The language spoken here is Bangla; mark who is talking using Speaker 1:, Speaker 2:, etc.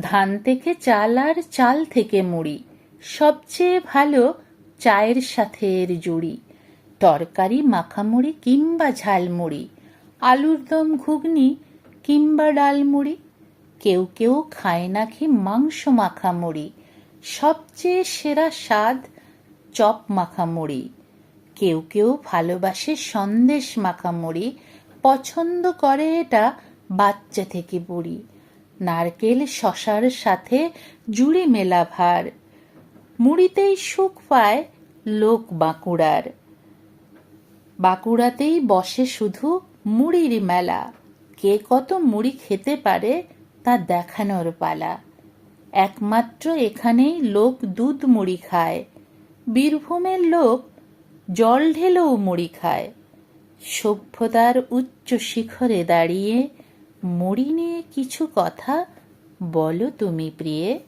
Speaker 1: ধান থেকে চাল আর চাল থেকে মুড়ি। সবচেয়ে ভালো চায়ের সাথে এর জুড়ি। তরকারি, মাখামুড়ি কিংবা ঝালমুড়ি। আলুর দম ঘুগনি কিংবা ডালমুড়ি। কেউ কেউ খায় নাকি মাংস মাখামুড়ি। সবচেয়ে সেরা স্বাদ চপ মাখামুড়ি। কেউ কেউ ভালোবাসে সন্দেশ মাখামুড়ি। পছন্দ করে এটা বাচ্চা থেকে বুড়ি। নারকেল, শশার সাথে জুড়ি মেলা ভার। মুড়িতেই সুখ পায় লোক বাঁকুড়ার। বাঁকুড়াতেই বসে শুধু মুড়ির মেলা। কে কত মুড়ি খেতে পারে তা দেখানোর পালা। একমাত্র এখানেই লোক দুধ মুড়ি খায়। বীরভূমের লোক জল ঢেলেও মুড়ি খায়। সভ্যতার উচ্চ শিখরে দাঁড়িয়ে মুড়ি নিয়ে কিছু কথা বলো তুমি প্রিয়ে।